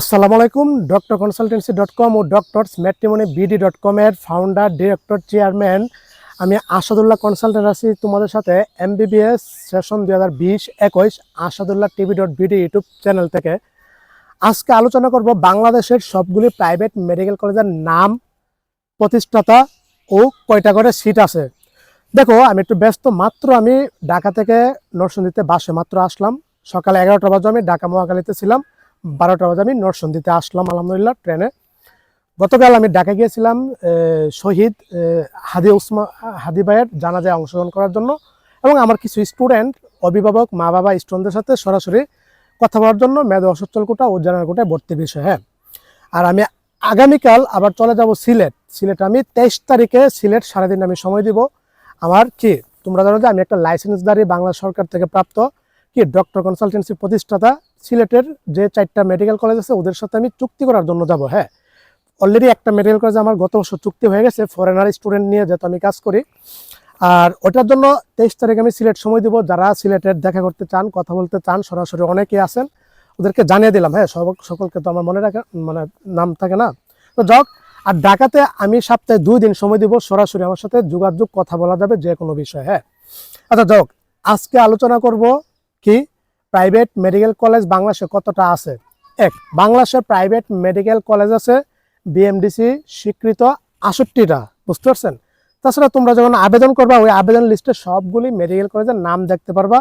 আসসালামু আলাইকুম, doctor consultancy dot com ও ডক্টরস ম্যাট্রিমনি বিডি ডট কমের ফাউন্ডার ডিরেক্টর চেয়ারম্যান আমি আসাদুল্লাহ কনসালটেন্ট আছি তোমাদের সাথে এমবিবিএস সেশন দুই হাজার বিশ একুশ Asadullah TV dot BD YouTube channel থেকে। আজকে আলোচনা করব বাংলাদেশের সবগুলি প্রাইভেট মেডিকেল কলেজের নাম, প্রতিষ্ঠাতা ও কয়টা করে সিট আছে। দেখো, আমি একটু ব্যস্ত, মাত্র আমি ঢাকা থেকে নরসিংদীতে বাসে মাত্র আসলাম। সকালে এগারোটা বাজে আমি ঢাকা মহাকালীতে ছিলাম। বারোটা বাজে আমি নরসিংদীতে আসলাম, আলহামদুলিল্লাহ, ট্রেনে। গতকাল আমি ঢাকা গিয়েছিলাম শহীদ হাদি উসমা হাদি ভাইয়ের জানাজায় অংশগ্রহণ করার জন্য এবং আমার কিছু স্টুডেন্ট, অভিভাবক, মা বাবা, স্টুডেন্টদের সাথে সরাসরি কথা বলার জন্য মেধা অসচ্ছল কোটা ও জেনারেল কোটায় ভর্তি বিষয় হ্যাঁ। আর আমি আগামীকাল আবার চলে যাব সিলেট। সিলেট আমি তেইশ তারিখে সিলেট সারাদিন আমি সময় দিব। আমার কি, তোমরা জানো যে আমি একটা লাইসেন্সদারি বাংলা সরকার থেকে প্রাপ্ত, কি, ডক্টর কনসালটেন্সি প্রতিষ্ঠাতা সিলেটের যে চারটা মেডিকেল কলেজ আছে, ওদের সাথে আমি চুক্তি করার জন্য যাব হ্যাঁ। অলরেডি একটা মেডিকেল কলেজে আমার গত বছর চুক্তি হয়ে গেছে ফরেনার স্টুডেন্ট নিয়ে যেহেতু আমি কাজ করি। আর ওটার জন্য তেইশ তারিখ আমি সিলেট সময় দিব, যারা সিলেটের দেখা করতে চান, কথা বলতে চান, সরাসরি অনেকেই আছেন, ওদেরকে জানিয়ে দিলাম হ্যাঁ সব সকলকে তো আমার মনে রাখা মানে নাম থাকে না। তো যাক, আর ঢাকাতে আমি সপ্তাহে দুই দিন সময় দিব, সরাসরি আমার সাথে যোগাযোগ, কথা বলা যাবে যে কোনো বিষয়ে হ্যাঁ। আচ্ছা যাক, আজকে আলোচনা করব কি প্রাইভেট মেডিকেল কলেজ বাংলাদেশে কতটা আছে? এক, বাংলাদেশে প্রাইভেট মেডিকেল কলেজ আছে বিএমডিসি স্বীকৃত আষট্টিটা, বুঝতে পারছেন? তাছাড়া তোমরা যখন আবেদন করবা, ওই আবেদন লিস্টে সবগুলি মেডিকেল কলেজের নাম দেখতে পারবা।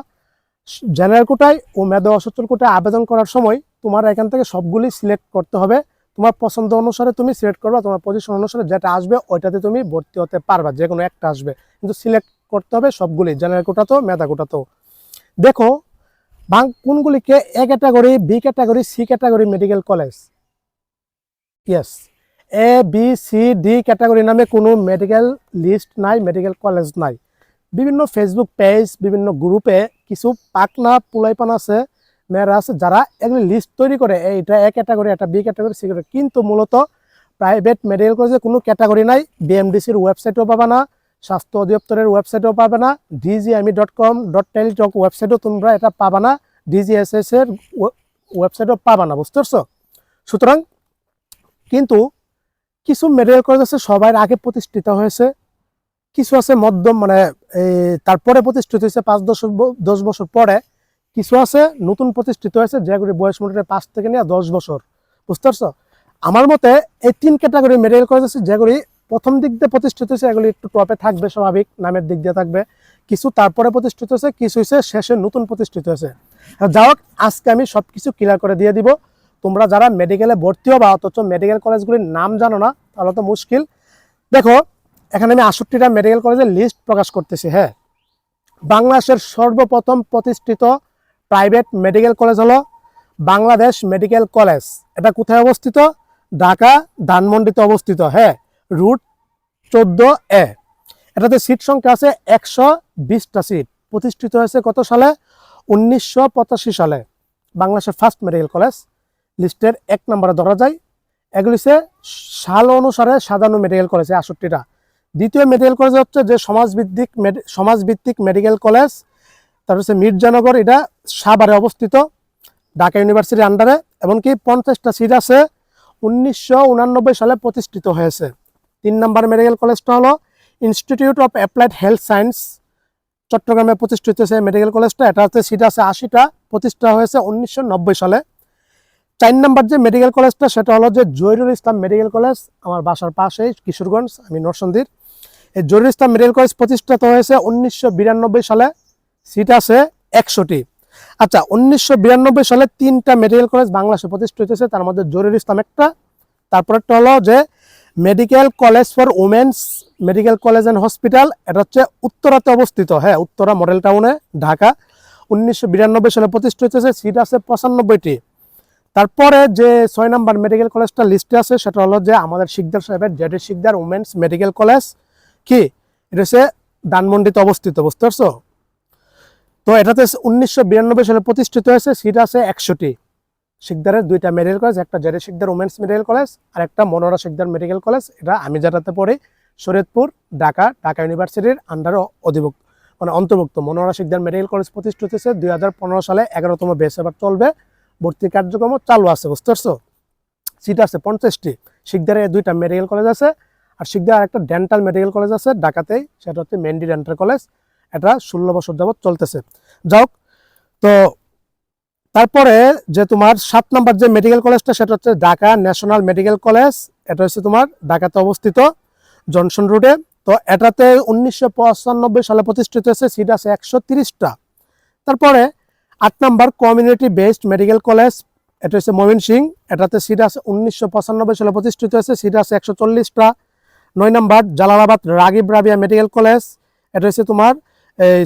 জেনারেল কোটায় ও মেধা অসচ্ছল কোটায় আবেদন করার সময় তোমার এখান থেকে সবগুলি সিলেক্ট করতে হবে। তোমার পছন্দ অনুসারে তুমি সিলেক্ট করবা, তোমার পজিশন অনুসারে যেটা আসবে ওইটাতে তুমি ভর্তি হতে পারবা যে কোনো একটা আসবে। কিন্তু সিলেক্ট করতে হবে সবগুলি, জেনারেল কোটা তো মেধা কোটা তো। দেখো বাং কোনগুলিকে A category, B category, C category medical college? Yes A, B, C, D category নামে কোনো মেডিকেল লিস্ট নাই, মেডিকেল কলেজ নাই। বিভিন্ন ফেসবুক পেজ, বিভিন্ন গ্রুপে কিছু পাকনা পুলাইপান আছে, মেয়েরা আছে, যারা এগুলি লিস্ট তৈরি করে এটা এ ক্যাটাগরি, এটা বি ক্যাটাগরি, সি ক্যাটাগরি। কিন্তু মূলত প্রাইভেট মেডিকেল কলেজে কোনো ক্যাটাগরি নাই বিএমডিসির ওয়েবসাইটও পাবা না স্বাস্থ্য অধিদপ্তরের ওয়েবসাইটও পাবে না DGME dot com dot Teletalk ওয়েবসাইটও তোমরা এটা পাবা না ডিজিএসএস এর ওয়েবসাইটও পাবা না, বুঝতে পারছ? সুতরাং কিন্তু কিছু মেডিকেল কলেজ আছে সবার আগে প্রতিষ্ঠিত হয়েছে, কিছু আছে মধ্যম মানে তারপরে প্রতিষ্ঠিত হয়েছে পাঁচ দশ দশ বছর পরে, কিছু আছে নতুন প্রতিষ্ঠিত হয়েছে যেগুলি বয়স মোটামুটি পাঁচ থেকে নিয়ে দশ বছর, বুঝতে পারছ? আমার মতে এই তিন ক্যাটাগরি মেডিকেল কলেজ আছে যেগুলি প্রথম দিক দিয়ে প্রতিষ্ঠিত হয়েছে, এগুলি একটু টপে থাকবে, স্বাভাবিক, নামের দিক দিয়ে থাকবে। কিছু তারপরে প্রতিষ্ঠিত হয়েছে, কিছু হয়েছে, শেষে নতুন প্রতিষ্ঠিত হয়েছে। যাই হোক, আজকে আমি সব কিছু ক্লিয়ার করে দিয়ে দিব। তোমরা যারা মেডিকেলে ভর্তি হবা, অথচ মেডিকেল কলেজগুলির নাম জানো না, তাহলে তো মুশকিল। দেখো, এখানে আমি আষট্টিটা মেডিকেল কলেজের লিস্ট প্রকাশ করতেছি হ্যাঁ? বাংলাদেশের সর্বপ্রথম প্রতিষ্ঠিত প্রাইভেট মেডিকেল কলেজ হলো বাংলাদেশ মেডিকেল কলেজ এটা কোথায় অবস্থিত? ঢাকা, ধানমন্ডিতে অবস্থিত হ্যাঁ? রুট চোদ্দ এ এটাতে সিট সংখ্যা আছে একশো বিশটা সিট প্রতিষ্ঠিত হয়েছে কত সালে? উনিশশো পঁচাশি সালে। বাংলাদেশের ফার্স্ট মেডিকেল কলেজ লিস্টের এক নম্বরে ধরা যায়। এগুলি হচ্ছে সাল অনুসারে সাজানো মেডিকেল কলেজ আষট্টিটা। দ্বিতীয় মেডিকেল কলেজ হচ্ছে যে সমাজভিত্তিক সমাজভিত্তিক মেডিকেল কলেজ তার হচ্ছে মির্জানগর, এটা সাভারে অবস্থিত। ঢাকা ইউনিভার্সিটির আন্ডারে এমনকি পঞ্চাশটা সিট আছে। উনিশশো সালে প্রতিষ্ঠিত হয়েছে। তিন নম্বর মেডিকেল কলেজটা হলো institute of applied health science চট্টগ্রামে প্রতিষ্ঠিত হয়েছে মেডিকেল কলেজটা এটা হচ্ছে সিট আছে আশিটা, প্রতিষ্ঠা হয়েছে উনিশশো নব্বই সালে। চার নম্বর যে মেডিকেল কলেজটা সেটা হলো যে জহিরুল ইসলাম মেডিকেল কলেজ আমার বাসার পাশেই কিশোরগঞ্জ, আমি নরসন্দির এই জহিরুল ইসলাম মেডিকেল কলেজ প্রতিষ্ঠিত হয়েছে উনিশশো বিরানব্বই সালে। সিট আছে একশোটি। আচ্ছা উনিশশো বিরানব্বই সালে তিনটা মেডিকেল কলেজ বাংলাদেশে প্রতিষ্ঠিত হয়েছে। তার মধ্যে জহিরুল ইসলাম একটা, তারপরেরটা হলো যে medical college for women's medical college and hospital, এটা হচ্ছে উত্তরাতে অবস্থিত। হ্যাঁ উত্তরা মডেল টাউনে, ঢাকা। উনিশশো বিরানব্বই সালে প্রতিষ্ঠিত হয়েছে, সিট আছে পঁচানব্বইটি। তারপরে যে ছয় নম্বর মেডিকেল কলেজটা লিস্টে আছে, সেটা হলো যে আমাদের শিকদার সাহেবের JD Sikdar women's medical college. কি? এটা হচ্ছে ধানমন্ডিতে অবস্থিত, বুঝতে পারছ? তো এটাতে উনিশশো বিরানব্বই সালে প্রতিষ্ঠিত হয়েছে, সিট আছে একশোটি। শিকদারের দুইটা মেডিকেল কলেজ একটা JD Sikdar women's medical college আর একটা মনোরা শিকদার মেডিকেল কলেজ এটা আমি যেটাতে পড়ি, শরীয়তপুর, ঢাকা ঢাকা ইউনিভার্সিটির আন্ডারে অধিভুক্ত মানে অন্তর্ভুক্ত। মনোরা শিকদার মেডিকেল কলেজ প্রতিষ্ঠিত হয়েছে দুই সালে, এগারোতম বেস এবার চলবে। ভর্তি কার্যক্রম চালু আছে, বুঝতে পারছ? সিট আছে পঞ্চাশটি। শিকদারে দুইটা মেডিকেল কলেজ আছে আর শিকদার আরেকটা ডেন্টাল মেডিকেল কলেজ আছে ঢাকাতেই সেটা হচ্ছে মেন্ডি ডেন্টাল কলেজ এটা ষোলো বছর যাবৎ চলতেছে। যাই তো তারপরে যে তোমার সাত নম্বর যে মেডিকেল কলেজটা সেটা হচ্ছে ঢাকা ন্যাশনাল মেডিকেল কলেজ এটা হচ্ছে তোমার ঢাকাতে অবস্থিত জনসন রোডে তো এটাতে উনিশশো পঁচানব্বই সালে প্রতিষ্ঠিত হয়েছে সিট আছে একশো তিরিশটা। তারপরে আট নম্বর কমিউনিটি বেসড মেডিকেল কলেজ এটা হচ্ছে মমিন সিং এটাতে সিট আছে উনিশশো পঁচানব্বই সালে প্রতিষ্ঠিত হয়েছে সিট আছে একশো চল্লিশটা। নয় নম্বর জালালাবাদ রাগিব রাবিয়া মেডিকেল কলেজ এটা হচ্ছে তোমার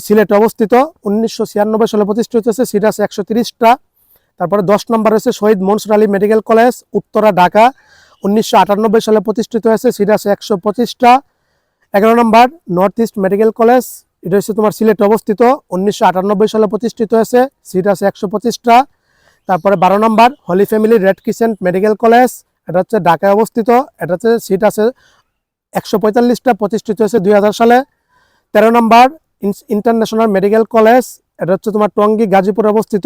সিলেটে অবস্থিত উনিশশো ছিয়ানব্বই সালে প্রতিষ্ঠিত হয়েছে আছে একশো তিরিশটা। তারপরে দশ নম্বর হয়েছে শহীদ মনসুর আলী মেডিকেল কলেজ, উত্তরা, ঢাকা। উনিশশো আটানব্বই সালে প্রতিষ্ঠিত হয়েছে আছে একশো পঁচিশটা। এগারো নম্বর নর্থ ইস্ট মেডিকেল কলেজ, এটা হচ্ছে তোমার সিলেট অবস্থিত। উনিশশো আটানব্বই সালে প্রতিষ্ঠিত হয়েছে আছে একশো পঁচিশটা। তারপরে বারো নম্বর holy family red crescent medical college, এটা হচ্ছে ঢাকায় অবস্থিত। এটা হচ্ছে সিট আছে একশো পঁয়তাল্লিশটা, প্রতিষ্ঠিত হয়েছে দুই হাজার সালে। তেরো নম্বর ইন্টারন্যাশনাল মেডিকেল কলেজ, এটা হচ্ছে তোমার টঙ্গী, গাজীপুরে অবস্থিত।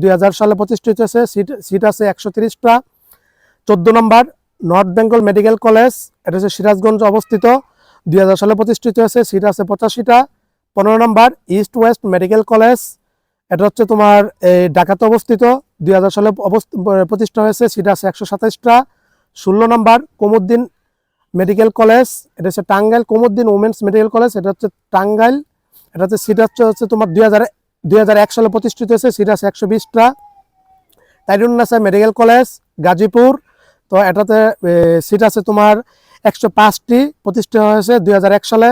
দুই হাজার সালে প্রতিষ্ঠিত হয়েছে। সিট সিট আছে একশো তিরিশটা। চোদ্দ নম্বর, নর্থ বেঙ্গল মেডিকেল কলেজ, এটা হচ্ছে সিরাজগঞ্জ অবস্থিত। দুই হাজার সালে প্রতিষ্ঠিত হয়েছে। সিট আছে পঁচাশিটা। পনেরো নম্বর, ইস্ট ওয়েস্ট মেডিকেল কলেজ, এটা হচ্ছে তোমার এই ঢাকাতে অবস্থিত। দুই হাজার সালে প্রতিষ্ঠা হয়েছে। সিট আছে একশো সাতাইশটা। ষোলো নম্বর, কুমুদ্দিন মেডিকেল কলেজ, এটা হচ্ছে Tangail Kumudini women's medical college, এটা হচ্ছে টাঙ্গাইল। এটা হচ্ছে সিট হচ্ছে তোমার দুই হাজার দুই হাজার এক সালে প্রতিষ্ঠিত হয়েছে আছে একশো বিশটা। তাইরুন্নাসা মেডিকেল কলেজ, গাজীপুর, তো এটাতে সিট আছে তোমার একশো পাঁচটি, প্রতিষ্ঠিত হয়েছে দুই হাজার এক সালে।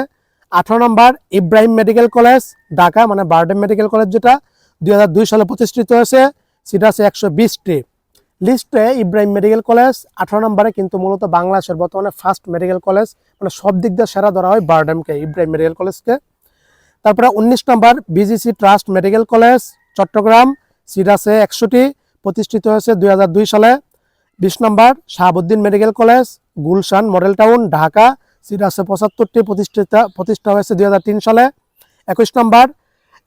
আঠারো নম্বর, ইব্রাহিম মেডিকেল কলেজ, ঢাকা মানে বারডেম মেডিকেল কলেজ যেটা, দুই হাজার দুই সালে প্রতিষ্ঠিত হয়েছে সিট আছে একশো বিশটি। লিস্টে ইব্রাহিম মেডিকেল কলেজ, আঠারো নম্বরে কিন্তু মূলত বাংলাদেশের বর্তমানে ফার্স্ট মেডিকেল কলেজ মানে সব দিক দিয়ে সেরা ধরা হয় বারডেমকে, ইব্রাহিম মেডিকেল কলেজকে। তারপরে উনিশ নম্বর BGC trust medical college Chittagong seat আছে একশোটি প্রতিষ্ঠিত হয়েছে দু হাজার দুই সালে। বিশ নম্বর Shahabuddin medical college Gulshan model town, Dhaka seat আছে পঁচাত্তরটি প্রতিষ্ঠিত, প্রতিষ্ঠা হয়েছে দু হাজার তিন সালে। একুশ নম্বর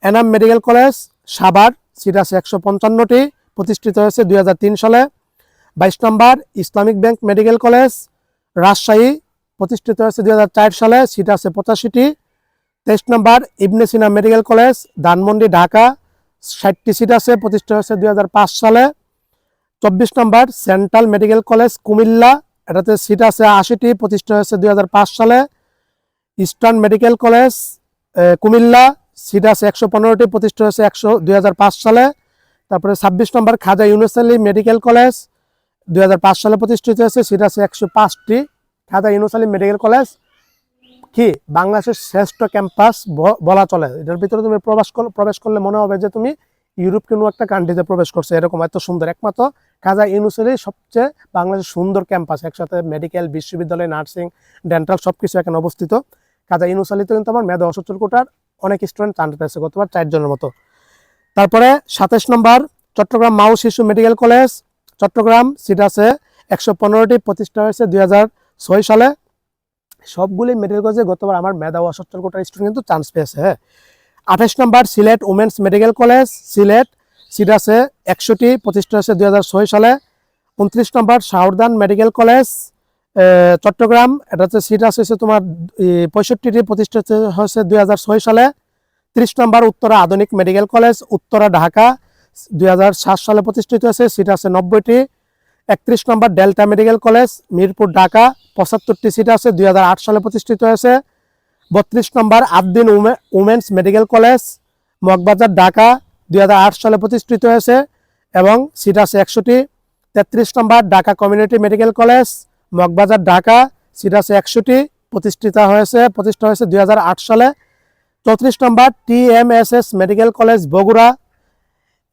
Enam medical college Savar seat আছে একশো পঞ্চান্নটি, প্রতিষ্ঠিত হয়েছে দু হাজার তিন সালে। বাইশ নম্বর Islamic bank medical college Rajshahi, প্রতিষ্ঠিত হয়েছে দু হাজার চার সালে সিট আছে পঁচাশিটি তেইশ নম্বর, ইবনে সিনা মেডিকেল কলেজ, ধানমন্ডি, ঢাকা। ষাটটি সিট আছে প্রতিষ্ঠা হয়েছে দু হাজার পাঁচ সালে। চব্বিশ নম্বর, সেন্ট্রাল মেডিকেল কলেজ, কুমিল্লা। এটাতে সিট আছে আশিটি প্রতিষ্ঠা হয়েছে দু হাজার পাঁচ সালে। Eastern medical college Comilla. Seat আছে একশো পনেরোটি প্রতিষ্ঠা হয়েছে একশো, দুই সালে। তারপরে ছাব্বিশ নম্বর, খাজা ইউনুস আলী মেডিকেল কলেজ দু হাজার পাঁচ সালে প্রতিষ্ঠিত হয়েছে, সিট আছে একশো পাঁচটি, খাজা ইউনুস মেডিকেল কলেজ। কি? বাংলাদেশের শ্রেষ্ঠ ক্যাম্পাস বলা চলে। এটার ভিতরে তুমি প্রবেশ প্রবেশ করলে মনে হবে যে তুমি ইউরোপ কোনো একটা কান্ট্রিতে প্রবেশ করছ। এরকম এত সুন্দর। একমাত্র কাজা ইউনুসেরই সবচেয়ে বাংলাদেশের সুন্দর ক্যাম্পাস। একসাথে মেডিকেল বিশ্ববিদ্যালয় নার্সিং ডেন্টাল সব কিছু এখানে অবস্থিত। কাজা ইউনুস আলীতে কিন্তু আমার মেধা অসচল কোটার অনেক স্টুডেন্ট চান্স পেয়েছে গতবার চারজনের মতো। তারপরে সাতাশ নম্বর, চট্টগ্রাম মাউ শিশু মেডিকেল কলেজ চট্টগ্রাম সিট আছে একশো পনেরোটি প্রতিষ্ঠা হয়েছে দুই সালে। সবগুলি মেডিকেল কলেজে গতবার আমার মেধা ও অসচ্ছল কোটার স্টুডেন্ট কিন্তু চান্স পেয়েছে হ্যাঁ। আঠাশ নম্বর, Sylhet women's medical college Sylhet seat আছে একশোটি প্রতিষ্ঠা হয়েছে দুই সালে। উনত্রিশ নম্বর, শাহরদান মেডিকেল কলেজ চট্টগ্রাম, এটা হচ্ছে সিট আছে তোমার পঁয়ষট্টিটি প্রতিষ্ঠা হয়েছে দু হাজার ছয় সালে। ত্রিশ নম্বর, উত্তরা আধুনিক মেডিকেল কলেজ উত্তরা, ঢাকা, দুই হাজার সাত সালে প্রতিষ্ঠিত হয়েছে সিট আছে নব্বইটি। একত্রিশ number Delta medical college, Mirpur, Dhaka, পঁচাত্তরটি seat আছে, দুই হাজার আট সালে প্রতিষ্ঠিত হয়েছে। বত্রিশ নম্বর আবদিন উমে- women's medical college, Moghbazar, Dhaka, দুই হাজার আট সালে প্রতিষ্ঠিত হয়েছে এবং সিট আছে একশোটি। তেত্রিশ নম্বর Dhaka community medical college, Moghbazar, Dhaka, seat আছে একশোটি, প্রতিষ্ঠিত হয়েছে প্রতিষ্ঠা হয়েছে দু হাজার আট সালে। চৌত্রিশ নম্বর টিএমএসএস মেডিকেল কলেজ, বগুড়া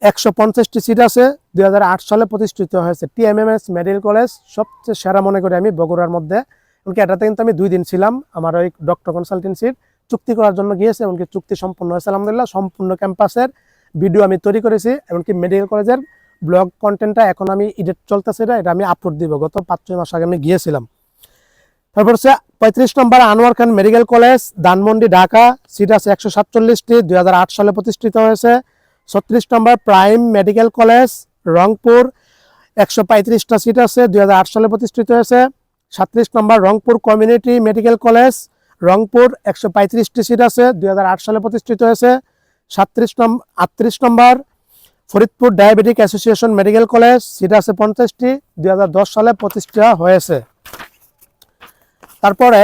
একশো পঞ্চাশটি সিট আছে, দুই হাজার আট সালে প্রতিষ্ঠিত হয়েছে টিএমএমএস মেডিকেল কলেজ। সবচেয়ে সেরা মনে করি আমি বগুড়ার মধ্যে। এমনকি এটাতে কিন্তু আমি দুই দিন ছিলাম, আমার ওই ডক্টর কনসালটেন্সির চুক্তি করার জন্য গিয়েছে, এমনকি চুক্তি সম্পূর্ণ হয়েছে, আলহামদুলিল্লাহ, সম্পূর্ণ ক্যাম্পাসের ভিডিও আমি তৈরি করেছি, এমনকি মেডিকেল কলেজের ব্লগ কন্টেন্টটা এখন আমি এডিট চলতেছে, এটা এটা আমি আপলোড দিব। গত পাঁচ, ছয় মাস আগে আমি গিয়েছিলাম। তারপর হচ্ছে পঁয়ত্রিশ নম্বর Anwar Khan medical college, Dhanmondi, Dhaka. Seat আছে একশো সাতচল্লিশটি দু হাজার আট সালে প্রতিষ্ঠিত হয়েছে। ছত্রিশ নম্বর প্রাইম মেডিকেল কলেজ, রংপুর। একশো পঁয়ত্রিশটা সিট আছে দু হাজার আট সালে প্রতিষ্ঠিত হয়েছে। সাতত্রিশ নম্বর Rangpur community medical college, Rangpur. একশো পঁয়ত্রিশটি সিট আছে দু হাজার আট সালে প্রতিষ্ঠিত হয়েছে। সাতত্রিশ নম্বর আটত্রিশ নম্বর Faridpur diabetic association medical college, seat আছে পঞ্চাশটি, দুই সালে প্রতিষ্ঠা হয়েছে। তারপরে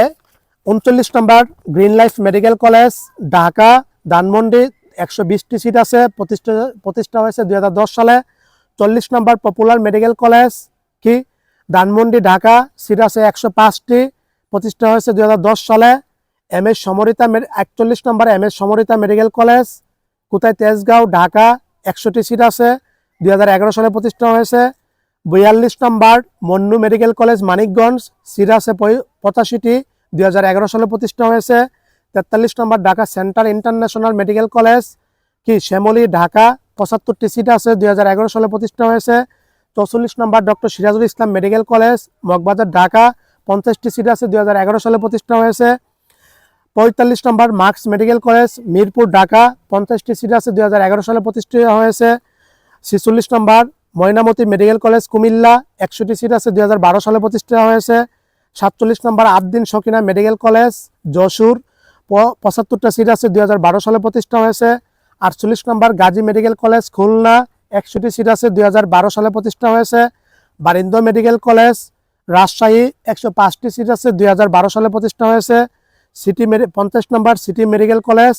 উনচল্লিশ নম্বর green life medical college, Dhaka, Dhanmondi একশো বিশটি সিট আছে, প্রতিষ্ঠা প্রতিষ্ঠা হয়েছে দু হাজার দশ সালে। চল্লিশ নম্বর পপুলার মেডিকেল কলেজ কি? ধানমন্ডি, ঢাকা সিট আছে একশো পাঁচটি, প্রতিষ্ঠা হয়েছে দু হাজার দশ সালে। এম এস সমরিতা একচল্লিশ নম্বর M S Samorita medical college কোথায়? তেজগাঁও, ঢাকা, একশোটি সিট আছে দু হাজার এগারো সালে প্রতিষ্ঠা হয়েছে। বিয়াল্লিশ নম্বর Monno medical college Manikganj seat আছে পঁচাশিটি দু হাজার এগারো সালে প্রতিষ্ঠা হয়েছে। তেতাল্লিশ নম্বর Dhaka central international medical college, কি শ্যামলী, ঢাকা, পঁচাত্তরটি সিট আছে দু হাজার এগারো সালে প্রতিষ্ঠা হয়েছে। চৌচল্লিশ নম্বর doctor Sirajul Islam medical college, Moghbazar, Dhaka, পঞ্চাশটি সিট আছে দু হাজার এগারো সালে প্রতিষ্ঠা হয়েছে। পঁয়তাল্লিশ নম্বর Marks medical college, Mirpur, Dhaka, পঞ্চাশটি সিট আছে দু হাজার এগারো সালে প্রতিষ্ঠিত হয়েছে। ছেচল্লিশ নম্বর ময়নামতি মেডিকেল কলেজ, কুমিল্লা, একশোটি সিট আছে দু হাজার বারো সালে প্রতিষ্ঠিত হয়েছে। সাতচল্লিশ number Abdin Sakina medical college, Jessore পঁচাত্তরটা seat আছে দু হাজার বারো সালে প্রতিষ্ঠা হয়েছে। আটচল্লিশ নম্বর গাজী মেডিকেল কলেজ, খুলনা একশোটি সিট আছে দু হাজার বারো সালে প্রতিষ্ঠা হয়েছে। বারিন্দ মেডিকেল কলেজ, রাজশাহী, একশো পাঁচটি সিট আছে দু হাজার বারো সালে প্রতিষ্ঠা হয়েছে। সিটি মেডি পঞ্চাশ নম্বর সিটি মেডিকেল কলেজ,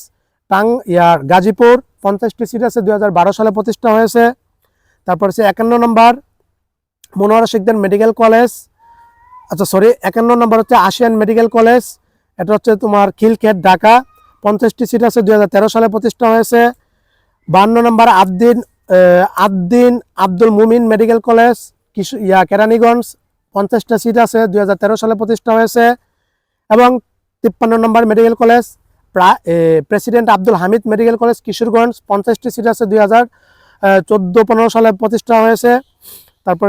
টাং ইয়ার গাজীপুর, পঞ্চাশটি সিট আছে দু হাজার বারো সালে প্রতিষ্ঠা হয়েছে। তারপর হচ্ছে একান্ন নম্বর মনোয়ারা শিকদার মেডিকেল কলেজ আচ্ছা সরি একান্ন নম্বর হচ্ছে আশিয়ান মেডিকেল কলেজ এটা হচ্ছে তোমার খিলকেট ঢাকা। পঞ্চাশটি সিট আছে দু হাজার তেরো সালে প্রতিষ্ঠা হয়েছে। বান্ন নম্বর আবদিন আবদিন আব্দুল মুমিন মেডিকেল কলেজ, কিশো, ইয়া, কেরানীগঞ্জ। পঞ্চাশটা সিট আছে, দুই সালে প্রতিষ্ঠা হয়েছে। এবং তিপ্পান্ন নম্বর মেডিকেল কলেজ, প্রা- president Abdul Hamid medical college, Kishoreganj. পঞ্চাশটি সিট আছে, দুই হাজার চোদ্দ, পনেরো সালে প্রতিষ্ঠা হয়েছে। তারপর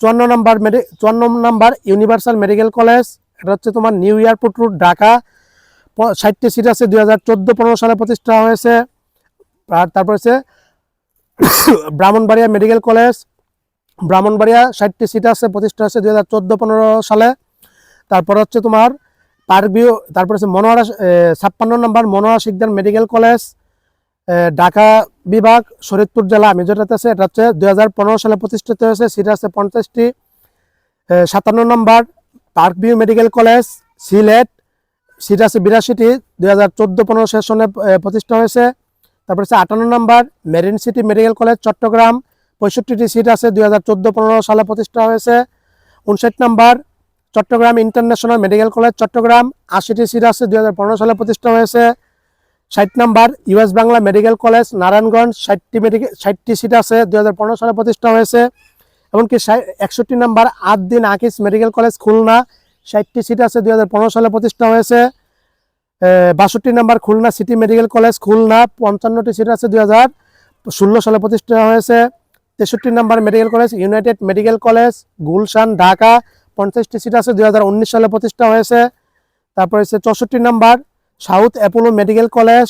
চুয়ান্ন নম্বর মেডি, চুয়ান্ন নম্বর ইউনিভার্সাল মেডিকেল কলেজ এটা হচ্ছে তোমার নিউ এয়ারপোর্ট রোড ঢাকা। ষাটটি সিট আছে, দুই হাজার চোদ্দ, পনেরো সালে প্রতিষ্ঠা হয়েছে। আর তারপর হচ্ছে ব্রাহ্মণবাড়িয়া মেডিকেল কলেজ। ব্রাহ্মণবাড়িয়া ষাটটি সিট আছে, প্রতিষ্ঠা হয়েছে দুই হাজার চোদ্দ, পনেরো সালে। তারপর হচ্ছে তোমার পারবিও তারপর হচ্ছে মনোয়ারা ছাপ্পান্ন নম্বর মনোয়ারা শিকদার মেডিকেল কলেজ। ঢাকা বিভাগ শরীদপুর জেলা আমি যেটাতে আছে। এটা হচ্ছে দু হাজার পনেরো সালে প্রতিষ্ঠিত হয়েছে, সিট আছে পঞ্চাশটি। সাতান্ন নম্বর park view medical college, Sylhet, seat আছে বিরাশিটি, দুই হাজার চোদ্দ পনেরো সেশনে প্রতিষ্ঠা হয়েছে। তারপর হচ্ছে আটান্ন নম্বর, marine city medical college, Chittagong, পঁয়ষট্টিটি seat আছে, দুই হাজার চোদ্দ পনেরো সালে প্রতিষ্ঠা হয়েছে। উনষাট নম্বর, Chittagong international medical college, Chittagong, আশিটি সিট আছে, দুই হাজার পনেরো সালে প্রতিষ্ঠা হয়েছে। ষাট নম্বর, US Bangla medical college, Narayanganj, ষাটটি মেডিকেল ষাটটি সিট আছে, দুই হাজার পনেরো সালে প্রতিষ্ঠা হয়েছে। এমনকি একষট্টি নম্বর আদ্দিন আকিস মেডিকেল কলেজ খুলনা, ষাটটি সিট আছে দুই সালে প্রতিষ্ঠা হয়েছে। বাষট্টি number Khulna city medical college Khulna, পঞ্চান্নটি seat আছে দুই হাজার ষোলো সালে প্রতিষ্ঠা হয়েছে। তেষট্টি number medical college united medical college, Gulshan, Dhaka, পঞ্চাশটি সিট আছে দু হাজার উনিশ সালে প্রতিষ্ঠা হয়েছে। তারপর হচ্ছে চৌষট্টি নম্বর south Apollo medical college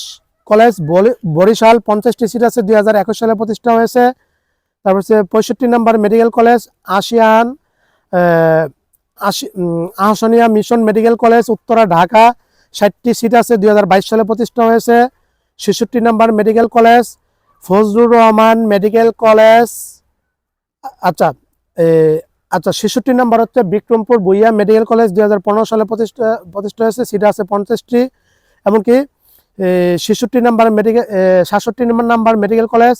college Barishal, পঞ্চাশটি সিট আছে দুই হাজার একুশ সালে প্রতিষ্ঠা হয়েছে। তারপর হচ্ছে পঁয়ষট্টি নম্বর medical college um, Ahsania mission medical college Uttara Dhaka. ষাটটি সিট আছে দু হাজার বাইশ সালে প্রতিষ্ঠা হয়েছে। ছেষট্টি নম্বর medical college Fazlur Rahman medical college আচ্ছা আচ্ছা ছেষট্টি নম্বর হচ্ছে বিক্রমপুর বুইয়া মেডিকেল কলেজ দু হাজার পনেরো সালে প্রতিষ্ঠা প্রতিষ্ঠা হয়েছে সিট আছে পঞ্চাশটি। এমনকি ছেষট্টি নাম্বার মেডিকেল সাতষট্টি number medical college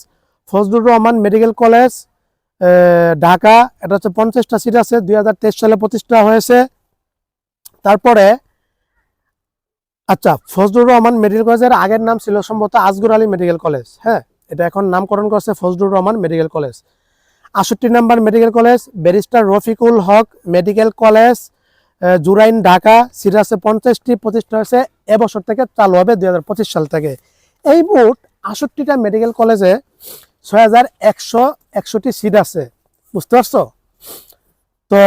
Fazlur Rahman medical college Dhaka, এটা হচ্ছে পঞ্চাশটা সিট আছে, দুই হাজার তেইশ সালে প্রতিষ্ঠা হয়েছে। তারপরে আচ্ছা ফজলুর রহমান মেডিকেল কলেজের আগের নাম ছিল সম্ভবত আজগুর আলী মেডিকেল কলেজ হ্যাঁ? এটা এখন নামকরণ করছে ফজলুর রহমান মেডিকেল কলেজ। আষট্টি number medical college, barrister Rafiqul Haque medical college Jurain, Dhaka আছে পঞ্চাশটি, প্রতিষ্ঠা হয়েছে এবছর থেকে চালু হবে দু হাজার পঁচিশ সাল থেকে। এই মোট আষট্টিটা মেডিকেল কলেজে ছয় হাজার একশো একশোটি সিট আছে। বুঝতে পারছ? তো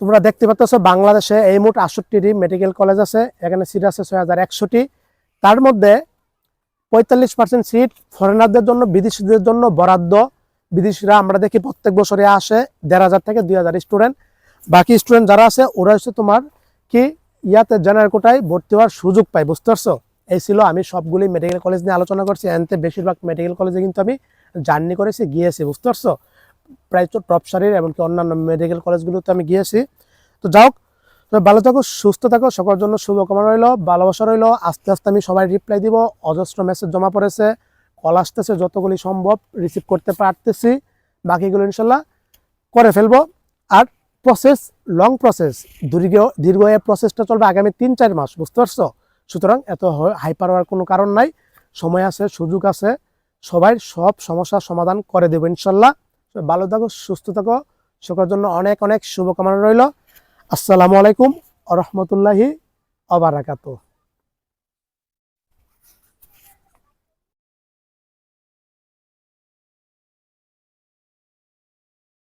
তোমরা দেখতে পাচ্ছ বাংলাদেশে এই মোট আষট্টিটি মেডিকেল কলেজ আছে, এখানে সিট আছে ছয় হাজার একশোটি তার মধ্যে পঁয়তাল্লিশ পার্সেন্ট সিট ফরেনারদের জন্য, বিদেশিদের জন্য বরাদ্দ। বিদেশিরা আমরা দেখি প্রত্যেক বছরে আসে, দেড় হাজার থেকে দুই হাজার স্টুডেন্ট বাকি স্টুডেন্ট যারা আছে, ওরা হচ্ছে তোমার কি ইয়াতে জেনারেল কোটায় ভর্তি হওয়ার সুযোগ পায়, বুঝতে পারছ? এই ছিল আমি সবগুলি মেডিকেল কলেজ নিয়ে আলোচনা করছি। এনতে বেশিরভাগ মেডিকেল কলেজে কিন্তু আমি জার্নি করেছি, গিয়েছি, বুঝতে পারছ? প্রায় তো টপসারির এমনকি অন্যান্য মেডিকেল কলেজগুলোতে আমি গিয়েছি। তো যাও তো ভালো থাকো, সুস্থ থাকো, সকলের জন্য শুভকামনা রইল, ভালোবাসা রইল। আস্তে আস্তে আমি সবাই রিপ্লাই দিব, অজস্র মেসেজ জমা পড়েছে কল আসতেছে যতগুলি সম্ভব রিসিভ করতে পারতেছি। বাকিগুলো ইনশাল্লাহ করে ফেলব। আর প্রসেস লং প্রসেস দীর্ঘ দীর্ঘ এই প্রসেসটা চলবে আগামী তিন চার মাস, বুঝতে পারছ? সুতরাং এত হাইপার হওয়ার কোনো কারণ নাই। সময় আছে, সুযোগ আছে। সবাই সব সমস্যার সমাধান করে দেবো ইনশাল্লাহ। ভালো থাকো, সুস্থ থাকো। সকলের জন্য অনেক অনেক শুভকামনা রইল। আসসালামু আলাইকুম আ রহমতুল্লাহি অবারাকাতু